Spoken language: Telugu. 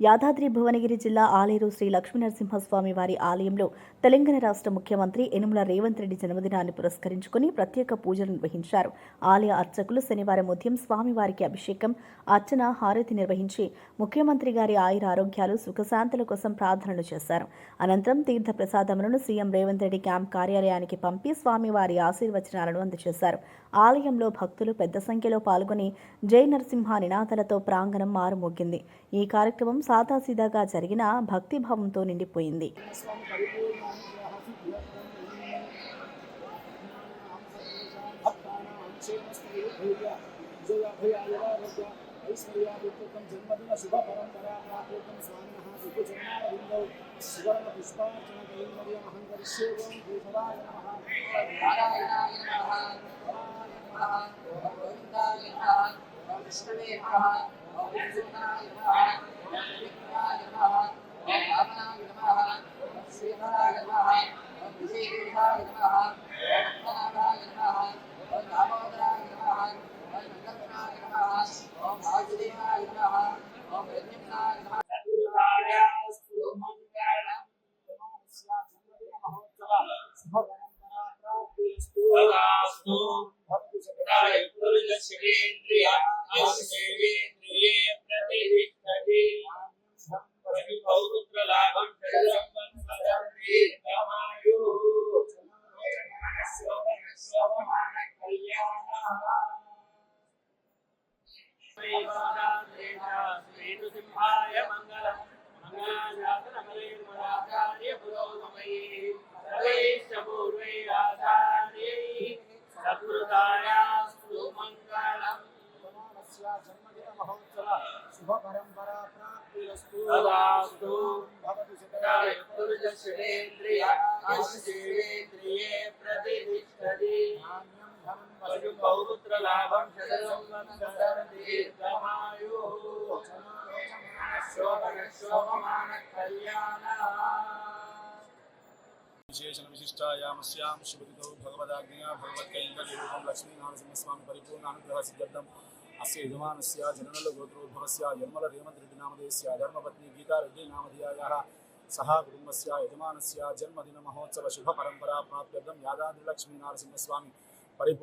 యాదాద్రి భువనగిరి జిల్లా ఆలేరు శ్రీ లక్ష్మీనరసింహస్వామి వారి ఆలయంలో తెలంగాణ రాష్ట్ర ముఖ్యమంత్రి యనుమల రేవంత్ రెడ్డి జన్మదినాన్ని పురస్కరించుకుని ప్రత్యేక పూజలు నిర్వహించారు. ఆలయ అర్చకులు శనివారం ఉదయం స్వామివారికి అభిషేకం అర్చన హారతి నిర్వహించి ముఖ్యమంత్రి గారి ఆయుర ఆరోగ్యాలు సుఖశాంతుల కోసం ప్రార్థనలు చేశారు. అనంతరం తీర్థ ప్రసాదములను సీఎం రేవంత్ రెడ్డి క్యాంప్ కార్యాలయానికి పంపి స్వామివారి ఆశీర్వచనాలను అందజేశారు. ఆలయంలో భక్తులు పెద్ద సంఖ్యలో పాల్గొని జై నరసింహ నినాదాలతో ప్రాంగణం మారుమోగింది. ఈ కార్యక్రమం సాదాసీదాగా జరిగిన భక్తిభావంతో నిండిపోయింది స్వామి జన్మదిన శుభ పరంపరా ప్రాప్తం స్వామినః దిగ్గుజన్మారవిందౌ సువర్ణ పుష్పార్చన కైంకర్యమహం కరిష్యే ఓం కేశవాయ నమః నారాయణాయ నమః గోవిందాయ నమః విష్ణవే నమః విష్ణునాయ सिंहा तदास्तु। भवतुर्जशरेन्द्रिय अशिरेन्द्रिये प्रतिष्ठति। पशुपौत्रलाभं विशेषण विशिष्टायामस्यां शुभदितौ भगवदाज्ञया भगवत्कैङ्कर्यरूपं लक्ष्मीनारसिंहस्वामि परिपूर्ण अनुग्रहसिद्ध्यर्थं అస్య యజమానస్య జననల గోత్రోద్భవస్య యర్మల రేవంత్ రెడ్డి నామధేయస్య ధర్మపత్ని గీతారెడ్డి నామధేయాయాः సహా కుటుంబస్య యజమానస్య జన్మదిన మహోత్సవ శుభ పరంపరా ప్రాప్త్యర్థం యాదాద్రి లక్ష్మీ నరసింహస్వామి